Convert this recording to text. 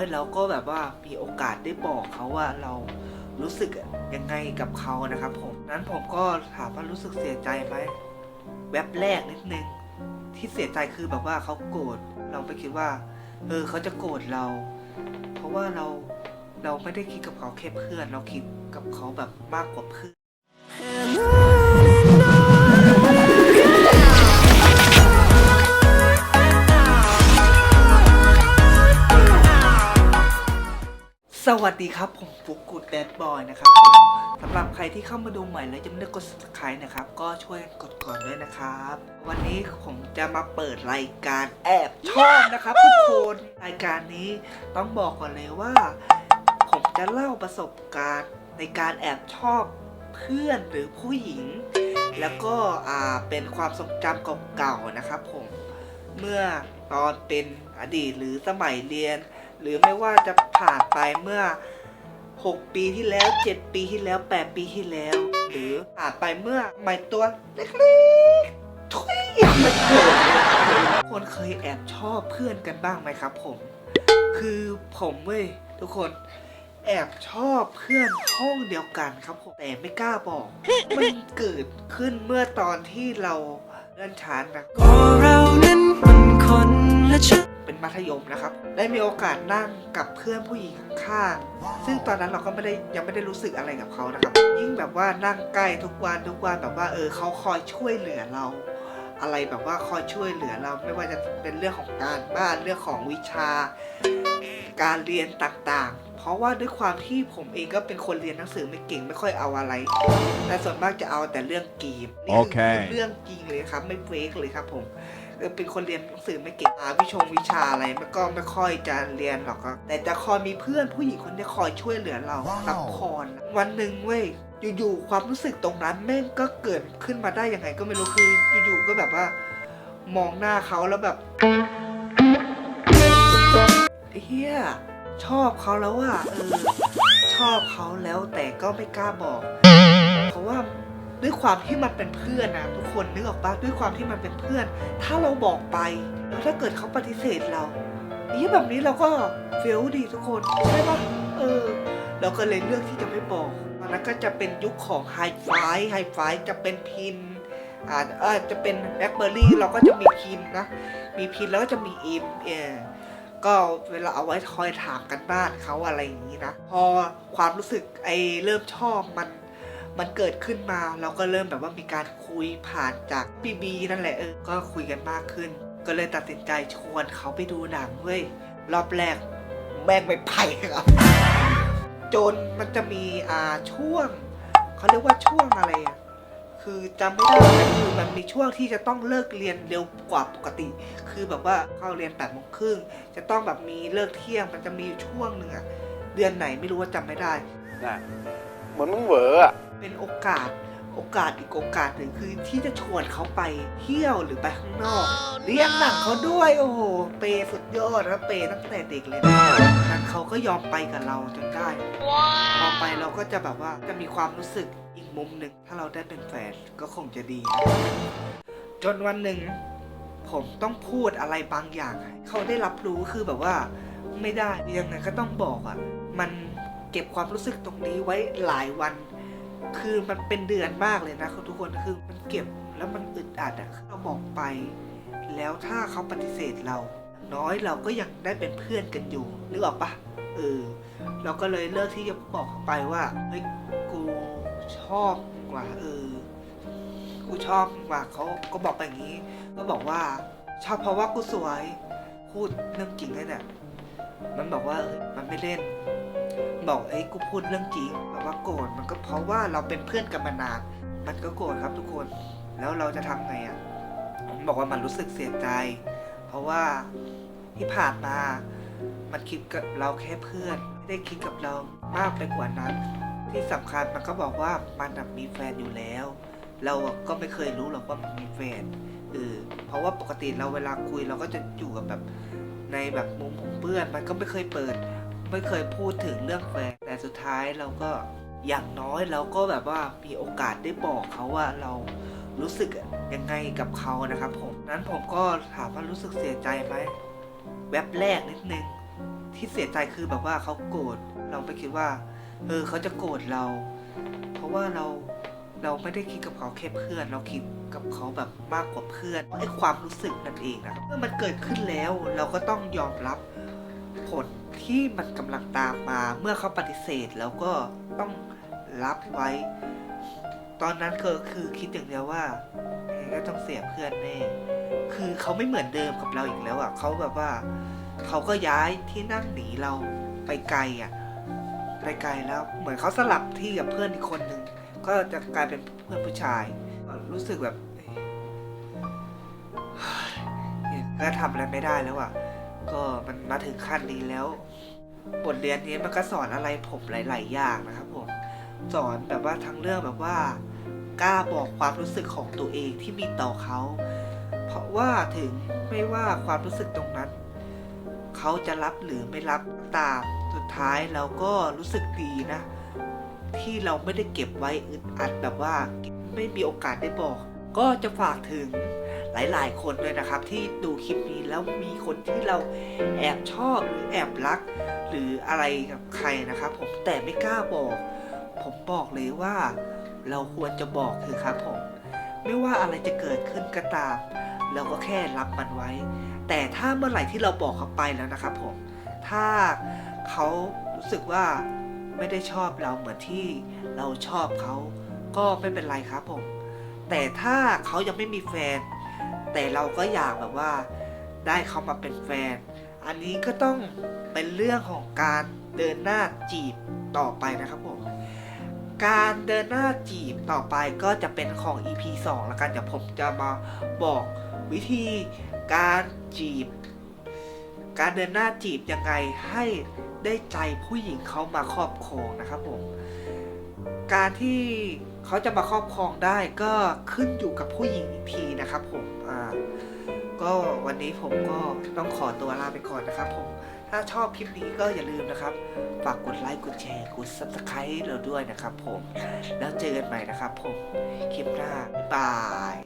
อยเราก็แบบว่ามีโอกาสได้บอกเขาว่าเรารู้สึกยังไงกับเขานะครับผมนั้นผมก็ถามว่ารู้สึกเสียใจไหมแวบแรกนิดนึงที่เสียใจคือแบบว่าเขาโกรธเราไปคิดว่าเออเขาจะโกรธเรา เพราะว่าเราเราไม่ได้คิดกับเขาแค่เพื่อน เราคิดกับเขาแบบมากกว่าเพื่อน วัสดีครับ ผมฟุกกูดแบดบอยนะครับสำหรับใครที่เข้ามาดูใหม่แล้วยังไม่ได้กด subscribe นะครับ ก็ช่วยกันกดก่อนด้วยนะครับ วันนี้ผมจะมาเปิดรายการแอบชอบนะครับทุกคนรายการนี้ต้องบอกก่อนเลยว่า ผมจะเล่าประสบการณ์ในการแอบชอบเพื่อนหรือผู้หญิง แล้วก็อ่าเป็นความทรงจำเก่าๆนะครับ ผมเมื่อตอนเป็นอดีตหรือสมัยเรียน หรือไม่ว่าจะผ่านไปเมื่อ 6 ปีที่แล้ว 7 ปีที่แล้ว 8 ปีที่แล้ว หรือผ่านไปเมื่อใหม่ตัวเล็กๆทุยมันเกิดคนเคยแอบชอบเพื่อนกันบ้างไหมครับผม คือผมเว้ยทุกคนแอบชอบเพื่อนห้องเดียวกันครับผมแต่ไม่กล้าบอก มันเกิดขึ้นเมื่อตอนที่เราเลื่อนชั้นนะก็เรานั้นมันคนละชั้น เป็นมัธยมนะครับ ได้มีโอกาสนั่งกับเพื่อนผู้หญิงข้างๆซึ่งตอนนั้นเราก็ไม่ได้ยังไม่ได้รู้สึกอะไรกับเขานะครับ ยิ่งแบบว่านั่งใกล้ทุกวันทุกวันแบบว่าเออเขาคอยช่วยเหลือเรา อะไรแบบว่าคอยช่วยเหลือเราไม่ว่าจะเป็นเรื่องของการบ้านเรื่องของวิชา การเรียนต่างๆ เพราะว่าด้วยความที่ผมเองก็เป็นคนเรียนหนังสือไม่เก่งไม่ค่อยเอาอะไร แต่ส่วนมากจะเอาแต่เรื่องเกมนี่โอเคเรื่องจริงเลยครับไม่เฟกเลยครับผม เออเป็นคนเรียนหนังสือไม่เก่งหาวิชงวิชาอะไรมันก็ไม่ค่อยจะเรียนหรอกครับแต่จะคอยมีเพื่อนผู้หญิงคนนี้คอยช่วยเหลือเราซัพพอร์ตวันหนึ่งเว้ยอยู่ๆความรู้สึกตรงนั้นแม่งก็เกิดขึ้นมาได้ยังไงก็ไม่รู้คืออยู่ๆก็แบบว่า มองหน้าเขาแล้วแบบเฮียชอบเขาแล้วอะเออชอบเขาแล้วแต่ก็ไม่กล้าบอก เพราะว่า ด้วยความที่มันเป็นเพื่อนนะทุกคนนึกออกปะด้วยความที่มันเป็นเพื่อน ถ้าเราบอกไป แล้วถ้าเกิดเขาปฏิเสธเรานี่แบบนี้เราก็เฟลดีทุกคนใช่ปะเออเราก็เลยเลือกที่จะไม่บอกตอนนั้นก็จะเป็นยุคของไฮไฟไฮไฟจะเป็นพินอ่าเออจะเป็นแบล็คเบอร์รี่เราก็จะมีพินนะ มีพินแล้วก็จะมีอิมเออก็เวลาเอาไว้คอยถามกันบ้านเขาอะไรอย่างนี้นะ พอความรู้สึกไอ้เริ่มชอบมัน มันเกิดขึ้นมาเราก็เริ่มแบบว่ามีการคุยผ่านจากบีบีนั่นแหละเออก็คุยกันมากขึ้น ก็เลยตัดสินใจชวนเขาไปดูหนังเว้ยรอบแรกแม่งไม่ไปครับ จนมันจะมีอ่าช่วงเขาเรียกว่าช่วงอะไรอะคือจำไม่ได้คือมันมีช่วงที่จะต้องเลิกเรียนเร็วกว่าปกติ คือแบบว่าเข้าเรียนแปดโมงครึ่งจะต้องแบบมีเลิกเที่ยงมันจะมีช่วงหนึ่งอะเดือนไหนไม่รู้ว่าจำไม่ได้น่ะเหมือนมึงเหวออะ เป็นโอกาสโอกาสอีกโอกาสหนึ่งคือที่จะชวนเขาไปเที่ยวหรือไปข้างนอก เลี้ยงหนังเขาด้วยโอ้โห เปย์สุดยอดนะเปย์ตั้งแต่เด็กเลยนะนั้นเขาก็ยอมไปกับเราจนได้พอไปเราก็จะแบบว่าจะมีความรู้สึกอีกมุมหนึ่งถ้าเราได้เป็นแฟนก็คงจะดีนะจนวันหนึ่งผมต้องพูดอะไรบางอย่างให้เขาได้รับรู้คือแบบว่า ไม่ได้ยังไงก็ต้องบอกอะ่ะ มันเก็บความรู้สึกตรงนี้ไว้หลายวัน คือมันเป็นเดือนมากเลยนะทุกคนคือมันเก็บแล้วมันอึดอัดอะเราบอกไป แล้วถ้าเขาปฏิเสธเรา น้อยเราก็ยังได้เป็นเพื่อนกันอยู่นึกออกปะเออเราก็เลยเลือกที่จะบอกเขาไปว่าเฮ้ยกูชอบกว่ะเออกูชอบกว่ะเขาก็บอกไปอย่างนี้ ก็บอกว่าชอบเพราะว่ากูสวยพูดเรื่องจริงเลยเนี่ยมันบอกว่ามันไม่เล่น บอกเอ้ยกูพูดเรื่องจริงแบบว่าโกรธมันก็เพราะว่าเราเป็นเพื่อนกันมานาน มันก็โกรธครับทุกคน แล้วเราจะทำไงอะมันบอกว่ามันรู้สึกเสียใจ เพราะว่าที่ผ่านมา มันคิดกับเราแค่เพื่อน ไม่ได้คิดกับเรามากไปกว่านั้น ที่สำคัญมันก็บอกว่ามันมีแฟนอยู่แล้ว เราก็ไม่เคยรู้หรอกว่ามันมีแฟนเออเพราะว่าปกติเราเวลาคุยเราก็จะอยู่กับแบบในแบบมุมของเพื่อน มันก็ไม่เคยเปิด ไม่เคยพูดถึงเรื่องแฟนแต่สุดท้ายเราก็อย่างน้อยเราก็แบบว่ามีโอกาสได้บอกเขาว่าเรารู้สึกยังไงกับเขานะครับผมนั้นผมก็ถามว่ารู้สึกเสียใจไหมแวบแรกนิดนึงที่เสียใจคือแบบว่าเขาโกรธเราไม่คิดว่าเออเขาจะโกรธเรา เพราะว่าเราเราไม่ได้คิดกับเขาแค่เพื่อน เราคิดกับเขาแบบมากกว่าเพื่อนไอ้ความรู้สึกนั่นเองนะเมื่อมันเกิดขึ้นแล้วเราก็ต้องยอมรับผล ที่มันกำลังตามมาเมื่อเขาปฏิเสธแล้วก็ต้องรับไว้ ตอนนั้นก็คือคิดอย่างเดียวว่าเก็ต้องเสียเพื่อนแน่คือเขาไม่เหมือนเดิมกับเราอีกแล้วอะเขาแบบว่าเขาก็ย้ายที่นั่งหนีเราไปไกลอะไปไกลแล้ว เหมือนเขาสลับที่กับเพื่อนอีกคนหนึ่งก็จะกลายเป็นเพื่อนผู้ชาย รู้สึกแบบก็ทำอะไรไม่ได้แล้วอะ ก็มันมาถึงขั้นนี้แล้ว บทเรียนนี้มันก็สอนอะไรผมหลาย ๆ อย่างนะครับผมสอนแบบว่าทั้งเรื่องแบบว่ากล้าบอกความรู้สึกของตัวเองที่มีต่อเขา เพราะว่าถึงไม่ว่าความรู้สึกตรงนั้น เขาจะรับหรือไม่รับตามสุดท้ายเราก็รู้สึกดีนะ ที่เราไม่ได้เก็บไว้อึดอัดแบบว่าไม่มีโอกาสได้บอก ก็จะฝากถึง หลาย ๆ คนด้วยนะครับ ที่ดูคลิปนี้แล้วมีคนที่เราแอบชอบหรือแอบรัก หรืออะไรกับใครนะครับ ผมแต่ไม่กล้าบอก ผมบอกเลยว่า เราควรจะบอกคือครับผม ไม่ว่าอะไรจะเกิดขึ้นก็ตาม เราก็แค่รับมันไว้ แต่ถ้าเมื่อไหร่ที่เราบอกเขาไปแล้วนะครับผมถ้าเขารู้สึกว่าไม่ได้ชอบเราเหมือนที่เราชอบเขาก็ไม่เป็นไรครับผม แต่ถ้าเขายังไม่มีแฟน แต่เราก็อยากแบบว่าได้เขามาเป็นแฟน อันนี้ก็ต้องเป็นเรื่องของการเดินหน้าจีบต่อไปนะครับผมการเดินหน้าจีบต่อไปก็จะเป็นของ EP 2แล้วกันเดี๋ยวผมจะมาบอกวิธีการจีบ การเดินหน้าจีบยังไงให้ได้ใจผู้หญิงเขามาครอบครองนะครับผมการที่เขาจะมาครอบครองได้ก็ขึ้นอยู่กับผู้หญิงอีกทีนะครับผม อ่าก็วันนี้ผมก็ต้องขอตัวลาไปก่อนนะครับผมถ้าชอบคลิปนี้ก็อย่าลืมนะครับ ฝากกดไลค์กดแชร์กด subscribe เราด้วยนะครับผม แล้วเจอกันใหม่นะครับผม คลิปหน้า บ๊ายบาย